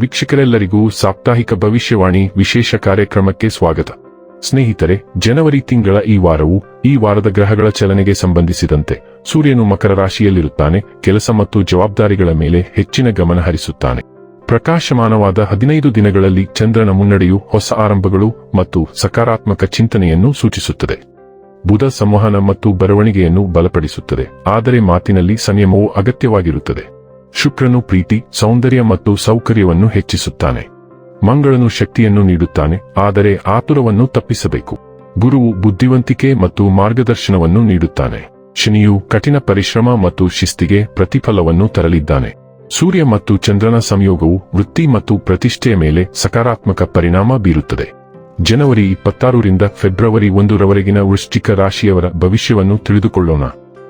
ವೀಕ್ಷಕರೆಲ್ಲರಿಗೂ ಸಾಪ್ತಾಹಿಕ ಭವಿಷ್ಯವಾಣಿ ವಿಶೇಷ ಕಾರ್ಯಕ್ರಮಕ್ಕೆ ಸ್ವಾಗತ. ಸ್ನೇಹಿತರೆ, ಜನವರಿ ತಿಂಗಳ ಈ ವಾರವು ಈ ವಾರದ ಗ್ರಹಗಳ ಚಲನೆಗೆ ಸಂಬಂಧಿಸಿದಂತೆ ಸೂರ್ಯನು ಮಕರ ರಾಶಿಯಲ್ಲಿರುತ್ತಾನೆ, ಕೆಲಸ ಮತ್ತು ಜವಾಬ್ದಾರಿಗಳ ಮೇಲೆ ಹೆಚ್ಚಿನ ಗಮನ ಹರಿಸುತ್ತಾನೆ. ಪ್ರಕಾಶಮಾನವಾದ ಹದಿನೈದು ದಿನಗಳಲ್ಲಿ ಚಂದ್ರನ ಮುನ್ನಡೆಯು ಹೊಸ ಆರಂಭಗಳು ಮತ್ತು ಸಕಾರಾತ್ಮಕ ಚಿಂತನೆಯನ್ನು ಸೂಚಿಸುತ್ತದೆ. ಬುಧ ಸಂವಹನ ಮತ್ತು ಬರವಣಿಗೆಯನ್ನು ಬಲಪಡಿಸುತ್ತದೆ, ಆದರೆ ಮಾತಿನಲ್ಲಿ ಸಂಯಮವು ಅಗತ್ಯವಾಗಿರುತ್ತದೆ. ಶುಕ್ರನು ಪ್ರೀತಿ, ಸೌಂದರ್ಯ ಮತ್ತು ಸೌಕರ್ಯವನ್ನು ಹೆಚ್ಚಿಸುತ್ತಾನೆ. ಮಂಗಳನು ಶಕ್ತಿಯನ್ನು ನೀಡುತ್ತಾನೆ, ಆದರೆ ಆತುರವನ್ನು ತಪ್ಪಿಸಬೇಕು. ಗುರುವು ಬುದ್ಧಿವಂತಿಕೆ ಮತ್ತು ಮಾರ್ಗದರ್ಶನವನ್ನು ನೀಡುತ್ತಾನೆ. ಶನಿಯು ಕಠಿಣ ಪರಿಶ್ರಮ ಮತ್ತು ಶಿಸ್ತಿಗೆ ಪ್ರತಿಫಲವನ್ನು ತರಲಿದ್ದಾನೆ. ಸೂರ್ಯ ಮತ್ತು ಚಂದ್ರನ ಸಂಯೋಗವು ವೃತ್ತಿ ಮತ್ತು ಪ್ರತಿಷ್ಠೆಯ ಮೇಲೆ ಸಕಾರಾತ್ಮಕ ಪರಿಣಾಮ ಬೀರುತ್ತದೆ. ಜನವರಿ ಇಪ್ಪತ್ತಾರರಿಂದ ಫೆಬ್ರವರಿ ಒಂದರವರೆಗಿನ ವೃಶ್ಚಿಕ ರಾಶಿಯವರ ಭವಿಷ್ಯವನ್ನು ತಿಳಿದುಕೊಳ್ಳೋಣ.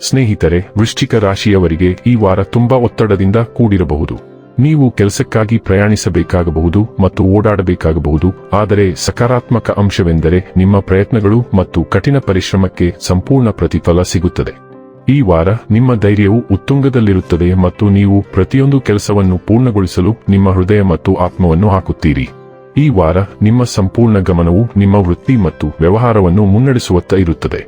ಸ್ನೇಹಿತರೆ, ವೃಶ್ಚಿಕ ರಾಶಿಯವರಿಗೆ ಈ ವಾರ ತುಂಬಾ ಒತ್ತಡದಿಂದ ಕೂಡಿರಬಹುದು. ನೀವು ಕೆಲಸಕ್ಕಾಗಿ ಪ್ರಯಾಣಿಸಬೇಕಾಗಬಹುದು ಮತ್ತು ಓಡಾಡಬೇಕಾಗಬಹುದು, ಆದರೆ ಸಕಾರಾತ್ಮಕ ಅಂಶವೆಂದರೆ ನಿಮ್ಮ ಪ್ರಯತ್ನಗಳು ಮತ್ತು ಕಠಿಣ ಪರಿಶ್ರಮಕ್ಕೆ ಸಂಪೂರ್ಣ ಪ್ರತಿಫಲ ಸಿಗುತ್ತದೆ. ಈ ವಾರ ನಿಮ್ಮ ಧೈರ್ಯವು ಉತ್ತುಂಗದಲ್ಲಿರುತ್ತದೆ ಮತ್ತು ನೀವು ಪ್ರತಿಯೊಂದು ಕೆಲಸವನ್ನು ಪೂರ್ಣಗೊಳಿಸಲು ನಿಮ್ಮ ಹೃದಯ ಮತ್ತು ಆತ್ಮವನ್ನು ಹಾಕುತ್ತೀರಿ. ಈ ವಾರ ನಿಮ್ಮ ಸಂಪೂರ್ಣ ಗಮನವು ನಿಮ್ಮ ವೃತ್ತಿ ಮತ್ತು ವ್ಯವಹಾರವನ್ನು ಮುನ್ನಡೆಸುವತ್ತ ಇರುತ್ತದೆ.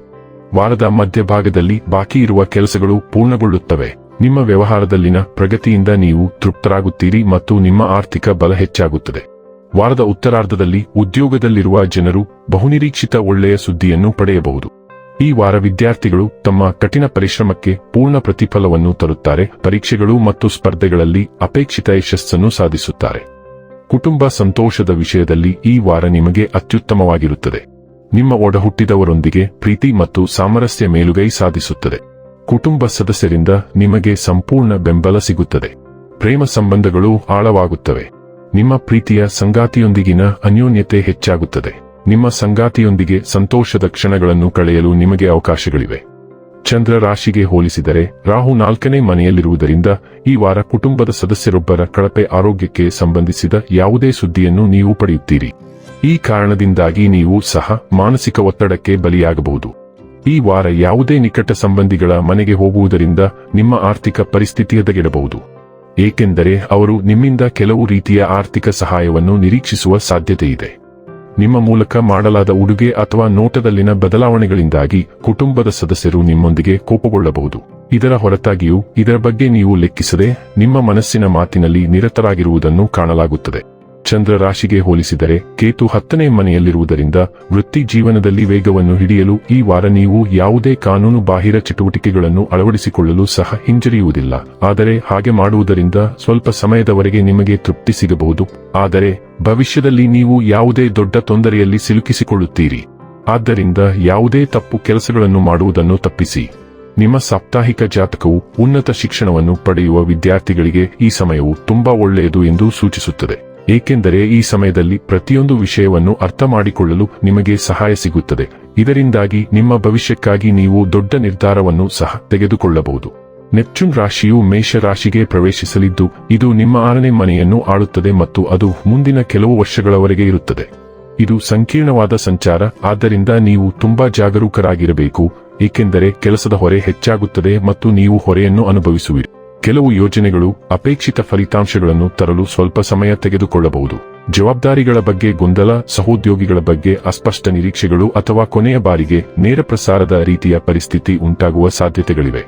ವಾರದ ಮಧ್ಯಭಾಗದಲ್ಲಿ ಬಾಕಿ ಇರುವ ಕೆಲಸಗಳು ಪೂರ್ಣಗೊಳ್ಳುತ್ತವೆ. ನಿಮ್ಮ ವ್ಯವಹಾರದಲ್ಲಿನ ಪ್ರಗತಿಯಿಂದ ನೀವು ತೃಪ್ತರಾಗುತ್ತೀರಿ ಮತ್ತು ನಿಮ್ಮ ಆರ್ಥಿಕ ಬಲ ಹೆಚ್ಚಾಗುತ್ತದೆ. ವಾರದ ಉತ್ತರಾರ್ಧದಲ್ಲಿ ಉದ್ಯೋಗದಲ್ಲಿರುವ ಜನರು ಬಹುನಿರೀಕ್ಷಿತ ಒಳ್ಳೆಯ ಸುದ್ದಿಯನ್ನು ಪಡೆಯಬಹುದು. ಈ ವಾರ ವಿದ್ಯಾರ್ಥಿಗಳು ತಮ್ಮ ಕಠಿಣ ಪರಿಶ್ರಮಕ್ಕೆ ಪೂರ್ಣ ಪ್ರತಿಫಲವನ್ನು ತರುತ್ತಾರೆ. ಪರೀಕ್ಷೆಗಳು ಮತ್ತು ಸ್ಪರ್ಧೆಗಳಲ್ಲಿ ಅಪೇಕ್ಷಿತ ಯಶಸ್ಸನ್ನು ಸಾಧಿಸುತ್ತಾರೆ. ಕುಟುಂಬ ಸಂತೋಷದ ವಿಷಯದಲ್ಲಿ ಈ ವಾರ ನಿಮಗೆ ಅತ್ಯುತ್ತಮವಾಗಿರುತ್ತದೆ. ನಿಮ್ಮ ಒಡಹುಟ್ಟಿದವರೊಂದಿಗೆ ಪ್ರೀತಿ ಮತ್ತು ಸಾಮರಸ್ಯ ಮೇಲುಗೈ ಸಾಧಿಸುತ್ತದೆ. ಕುಟುಂಬ ಸದಸ್ಯರಿಂದ ನಿಮಗೆ ಸಂಪೂರ್ಣ ಬೆಂಬಲ ಸಿಗುತ್ತದೆ. ಪ್ರೇಮ ಸಂಬಂಧಗಳು ಆಳವಾಗುತ್ತವೆ. ನಿಮ್ಮ ಪ್ರೀತಿಯ ಸಂಗಾತಿಯೊಂದಿಗಿನ ಅನ್ಯೋನ್ಯತೆ ಹೆಚ್ಚಾಗುತ್ತದೆ. ನಿಮ್ಮ ಸಂಗಾತಿಯೊಂದಿಗೆ ಸಂತೋಷದ ಕ್ಷಣಗಳನ್ನು ಕಳೆಯಲು ನಿಮಗೆ ಅವಕಾಶಗಳಿವೆ. ಚಂದ್ರ ರಾಶಿಗೆ ಹೋಲಿಸಿದರೆ ರಾಹು ನಾಲ್ಕನೇ ಮನೆಯಲ್ಲಿರುವುದರಿಂದ ಈ ವಾರ ಕುಟುಂಬದ ಸದಸ್ಯರೊಬ್ಬರ ಕಳಪೆ ಆರೋಗ್ಯಕ್ಕೆ ಸಂಬಂಧಿಸಿದ ಯಾವುದೇ ಸುದ್ದಿಯನ್ನು ನೀವು ಪಡೆಯುತ್ತೀರಿ. ಈ ಕಾರಣದಿಂದಾಗಿ ನೀವು ಸಹ ಮಾನಸಿಕ ಒತ್ತಡಕ್ಕೆ ಬಲಿಯಾಗಬಹುದು. ಈ ವಾರ ಯಾವುದೇ ನಿಕಟ ಸಂಬಂಧಿಗಳ ಮನೆಗೆ ಹೋಗುವುದರಿಂದ ನಿಮ್ಮ ಆರ್ಥಿಕ ಪರಿಸ್ಥಿತಿ ಎದಗಿಡಬಹುದು ಏಕೆಂದರೆ ಅವರು ನಿಮ್ಮಿಂದ ಕೆಲವು ರೀತಿಯ ಆರ್ಥಿಕ ಸಹಾಯವನ್ನು ನಿರೀಕ್ಷಿಸುವ ಸಾಧ್ಯತೆಯಿದೆ ನಿಮ್ಮ ಮೂಲಕ ಮಾಡಲಾದ ಉಡುಗೆ ಅಥವಾ ನೋಟದಲ್ಲಿನ ಬದಲಾವಣೆಗಳಿಂದಾಗಿ ಕುಟುಂಬದ ಸದಸ್ಯರು ನಿಮ್ಮೊಂದಿಗೆ ಕೋಪಗೊಳ್ಳಬಹುದು. ಇದರ ಹೊರತಾಗಿಯೂ ಇದರ ಬಗ್ಗೆ ನೀವು ಲೆಕ್ಕಿಸದೆ ನಿಮ್ಮ ಮನಸ್ಸಿನ ಮಾತಿನಲ್ಲಿ ನಿರತರಾಗಿರುವುದನ್ನು ಕಾಣಲಾಗುತ್ತದೆ. ಚಂದ್ರ ರಾಶಿಗೆ ಹೋಲಿಸಿದರೆ ಕೇತು ಹತ್ತನೇ ಮನೆಯಲ್ಲಿರುವುದರಿಂದ ವೃತ್ತಿ ಜೀವನದಲ್ಲಿ ವೇಗವನ್ನು ಹಿಡಿಯಲು ಈ ವಾರ ನೀವು ಯಾವುದೇ ಕಾನೂನು ಬಾಹಿರ ಚಟುವಟಿಕೆಗಳನ್ನು ಅಳವಡಿಸಿಕೊಳ್ಳಲು ಸಹ ಹಿಂಜರಿಯುವುದಿಲ್ಲ. ಆದರೆ ಹಾಗೆ ಮಾಡುವುದರಿಂದ ಸ್ವಲ್ಪ ಸಮಯದವರೆಗೆ ನಿಮಗೆ ತೃಪ್ತಿ ಸಿಗಬಹುದು. ಆದರೆ ಭವಿಷ್ಯದಲ್ಲಿ ನೀವು ಯಾವುದೇ ದೊಡ್ಡ ತೊಂದರೆಯಲ್ಲಿ ಸಿಲುಕಿಸಿಕೊಳ್ಳುತ್ತೀರಿ. ಆದ್ದರಿಂದ ಯಾವುದೇ ತಪ್ಪು ಕೆಲಸಗಳನ್ನು ಮಾಡುವುದನ್ನು ತಪ್ಪಿಸಿ. ನಿಮ್ಮ ಸಾಪ್ತಾಹಿಕ ಜಾತಕವು ಉನ್ನತ ಶಿಕ್ಷಣವನ್ನು ಪಡೆಯುವ ವಿದ್ಯಾರ್ಥಿಗಳಿಗೆ ಈ ಸಮಯವು ತುಂಬಾ ಒಳ್ಳೆಯದು ಎಂದು ಸೂಚಿಸುತ್ತದೆ. ಏಕೆಂದರೆ ಈ ಸಮಯದಲ್ಲಿ ಪ್ರತಿಯೊಂದು ವಿಷಯವನ್ನು ಅರ್ಥ ಮಾಡಿಕೊಳ್ಳಲು ನಿಮಗೆ ಸಹಾಯ ಸಿಗುತ್ತದೆ. ಇದರಿಂದಾಗಿ ನಿಮ್ಮ ಭವಿಷ್ಯಕ್ಕಾಗಿ ನೀವು ದೊಡ್ಡ ನಿರ್ಧಾರವನ್ನು ಸಹ ತೆಗೆದುಕೊಳ್ಳಬಹುದು. ನೆಪ್ಚೂನ್ ರಾಶಿಯು ಮೇಷ ರಾಶಿಗೆ ಪ್ರವೇಶಿಸಲಿದ್ದು, ಇದು ನಿಮ್ಮ ಆರನೇ ಮನೆಯನ್ನು ಆಳುತ್ತದೆ ಮತ್ತು ಅದು ಮುಂದಿನ ಕೆಲವು ವರ್ಷಗಳವರೆಗೆ ಇರುತ್ತದೆ. ಇದು ಸಂಕೀರ್ಣವಾದ ಸಂಚಾರ, ಆದ್ದರಿಂದ ನೀವು ತುಂಬಾ ಜಾಗರೂಕರಾಗಿರಬೇಕು, ಏಕೆಂದರೆ ಕೆಲಸದ ಹೊರೆ ಹೆಚ್ಚಾಗುತ್ತದೆ ಮತ್ತು ನೀವು ಹೊರೆಯನ್ನು ಅನುಭವಿಸುವಿರಿ. ಕೆಲವು ಯೋಜನೆಗಳು ಅಪೇಕ್ಷಿತ ಫಲಿತಾಂಶಗಳನ್ನು ತರಲು ಸ್ವಲ್ಪ ಸಮಯ ತೆಗೆದುಕೊಳ್ಳಬಹುದು. ಜವಾಬ್ದಾರಿಗಳ ಬಗ್ಗೆ ಗೊಂದಲ, ಸಹೋದ್ಯೋಗಿಗಳ ಬಗ್ಗೆ ಅಸ್ಪಷ್ಟ ನಿರೀಕ್ಷೆಗಳು ಅಥವಾ ಕೊನೆಯ ಬಾರಿಗೆ ನೇರ ಪ್ರಸಾರದ ರೀತಿಯ ಪರಿಸ್ಥಿತಿ ಉಂಟಾಗುವ ಸಾಧ್ಯತೆಗಳಿವೆ.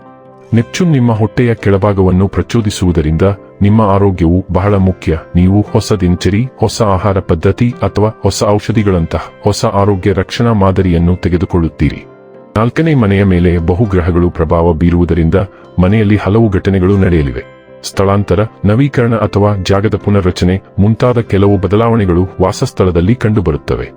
ನೆಪ್ಚೂನ್ ನಿಮ್ಮ ಹೊಟ್ಟೆಯ ಕೆಳಭಾಗವನ್ನು ಪ್ರಚೋದಿಸುವುದರಿಂದ ನಿಮ್ಮ ಆರೋಗ್ಯವು ಬಹಳ ಮುಖ್ಯ. ನೀವು ಹೊಸ ದಿನಚರಿ, ಹೊಸ ಆಹಾರ ಪದ್ಧತಿ ಅಥವಾ ಹೊಸ ಔಷಧಿಗಳಂತಹ ಹೊಸ ಆರೋಗ್ಯ ರಕ್ಷಣಾ ಮಾದರಿಯನ್ನು ತೆಗೆದುಕೊಳ್ಳುತ್ತೀರಿ. ನಾಲ್ಕನೇ ಮನೆಯ ಮೇಲೆ ಬಹುಗ್ರಹಗಳು ಪ್ರಭಾವ ಬೀರುವುದರಿಂದ ಮನೆಯಲ್ಲಿ ಹಲವು ಘಟನೆಗಳು ನಡೆಯಲಿವೆ. ಸ್ಥಳಾಂತರ, ನವೀಕರಣ ಅಥವಾ ಜಾಗದ ಪುನರ್ರಚನೆ ಮುಂತಾದ ಕೆಲವು ಬದಲಾವಣೆಗಳು ವಾಸಸ್ಥಳದಲ್ಲಿ ಕಂಡುಬರುತ್ತವೆ.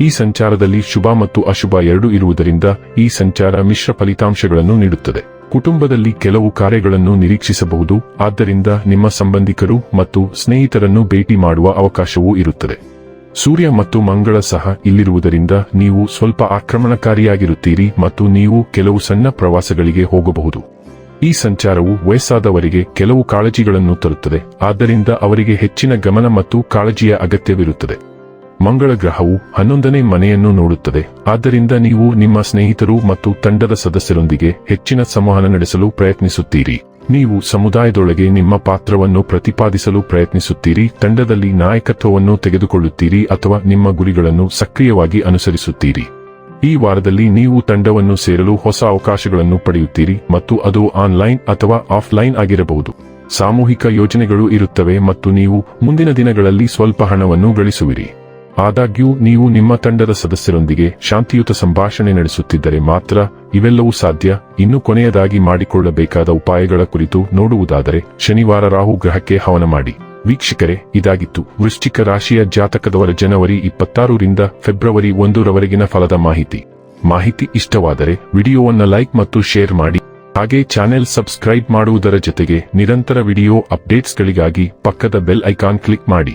ಈ ಸಂಚಾರದಲ್ಲಿ ಶುಭ ಮತ್ತು ಅಶುಭ ಎರಡೂ ಇರುವುದರಿಂದ ಈ ಸಂಚಾರ ಮಿಶ್ರ ಫಲಿತಾಂಶಗಳನ್ನು ನೀಡುತ್ತದೆ. ಕುಟುಂಬದಲ್ಲಿ ಕೆಲವು ಕಾರ್ಯಗಳನ್ನು ನಿರೀಕ್ಷಿಸಬಹುದು, ಆದ್ದರಿಂದ ನಿಮ್ಮ ಸಂಬಂಧಿಕರು ಮತ್ತು ಸ್ನೇಹಿತರನ್ನು ಭೇಟಿ ಮಾಡುವ ಅವಕಾಶವೂ ಇರುತ್ತದೆ. ಸೂರ್ಯ ಮತ್ತು ಮಂಗಳ ಸಹ ಇಲ್ಲಿರುವುದರಿಂದ ನೀವು ಸ್ವಲ್ಪ ಆಕ್ರಮಣಕಾರಿಯಾಗಿರುತ್ತೀರಿ ಮತ್ತು ನೀವು ಕೆಲವು ಸಣ್ಣ ಪ್ರವಾಸಗಳಿಗೆ ಹೋಗಬಹುದು. ಈ ಸಂಚಾರವು ವಯಸ್ಸಾದವರಿಗೆ ಕೆಲವು ಕಾಳಜಿಗಳನ್ನು ತರುತ್ತದೆ, ಆದ್ದರಿಂದ ಅವರಿಗೆ ಹೆಚ್ಚಿನ ಗಮನ ಮತ್ತು ಕಾಳಜಿಯ ಅಗತ್ಯವಿರುತ್ತದೆ. ಮಂಗಳ ಗ್ರಹವು ಹನ್ನೊಂದನೇ ಮನೆಯನ್ನು ನೋಡುತ್ತದೆ, ಆದ್ದರಿಂದ ನೀವು ನಿಮ್ಮ ಸ್ನೇಹಿತರು ಮತ್ತು ತಂಡದ ಸದಸ್ಯರೊಂದಿಗೆ ಹೆಚ್ಚಿನ ಸಂವಹನ ನಡೆಸಲು ಪ್ರಯತ್ನಿಸುತ್ತೀರಿ. ನೀವು ಸಮುದಾಯದೊಳಗೆ ನಿಮ್ಮ ಪಾತ್ರವನ್ನು ಪ್ರತಿಪಾದಿಸಲು ಪ್ರಯತ್ನಿಸುತ್ತೀರಿ, ತಂಡದಲ್ಲಿ ನಾಯಕತ್ವವನ್ನು ತೆಗೆದುಕೊಳ್ಳುತ್ತೀರಿ ಅಥವಾ ನಿಮ್ಮ ಗುರಿಗಳನ್ನು ಸಕ್ರಿಯವಾಗಿ ಅನುಸರಿಸುತ್ತೀರಿ. ಈ ವಾರದಲ್ಲಿ ನೀವು ತಂಡವನ್ನು ಸೇರಲು ಹೊಸ ಅವಕಾಶಗಳನ್ನು ಪಡೆಯುತ್ತೀರಿ ಮತ್ತು ಅದು ಆನ್ಲೈನ್ ಅಥವಾ ಆಫ್ಲೈನ್ ಆಗಿರಬಹುದು. ಸಾಮೂಹಿಕ ಯೋಜನೆಗಳು ಇರುತ್ತವೆ ಮತ್ತು ನೀವು ಮುಂದಿನ ದಿನಗಳಲ್ಲಿ ಸ್ವಲ್ಪ ಹಣವನ್ನು ಗಳಿಸುವಿರಿ. ಆದಾಗ್ಯೂ, ನೀವು ನಿಮ್ಮ ತಂಡದ ಸದಸ್ಯರೊಂದಿಗೆ ಶಾಂತಿಯುತ ಸಂಭಾಷಣೆ ನಡೆಸುತ್ತಿದ್ದರೆ ಮಾತ್ರ ಇವೆಲ್ಲವೂ ಸಾಧ್ಯ. ಇನ್ನು ಕೊನೆಯದಾಗಿ ಮಾಡಿಕೊಳ್ಳಬೇಕಾದ ಉಪಾಯಗಳ ಕುರಿತು ನೋಡುವುದಾದರೆ, ಶನಿವಾರ ರಾಹು ಗ್ರಹಕ್ಕೆ ಹವನ ಮಾಡಿ. ವೀಕ್ಷಕರೇ, ಇದಾಗಿತ್ತು. ವೃಶ್ಚಿಕ ರಾಶಿಯ ಜಾತಕದವರ ಜನವರಿ ಇಪ್ಪತ್ತಾರರಿಂದ ಫೆಬ್ರವರಿ ಒಂದರವರೆಗಿನ ಫಲದ ಮಾಹಿತಿ. ಮಾಹಿತಿ ಇಷ್ಟವಾದರೆ ವಿಡಿಯೋವನ್ನು ಲೈಕ್ ಮತ್ತು ಶೇರ್ ಮಾಡಿ. ಹಾಗೆ ಚಾನೆಲ್ ಸಬ್ಸ್ಕ್ರೈಬ್ ಮಾಡುವುದರ ಜೊತೆಗೆ ನಿರಂತರ ವಿಡಿಯೋ ಅಪ್ಡೇಟ್ಸ್ಗಳಿಗಾಗಿ ಪಕ್ಕದ ಬೆಲ್ ಐಕಾನ್ ಕ್ಲಿಕ್ ಮಾಡಿ.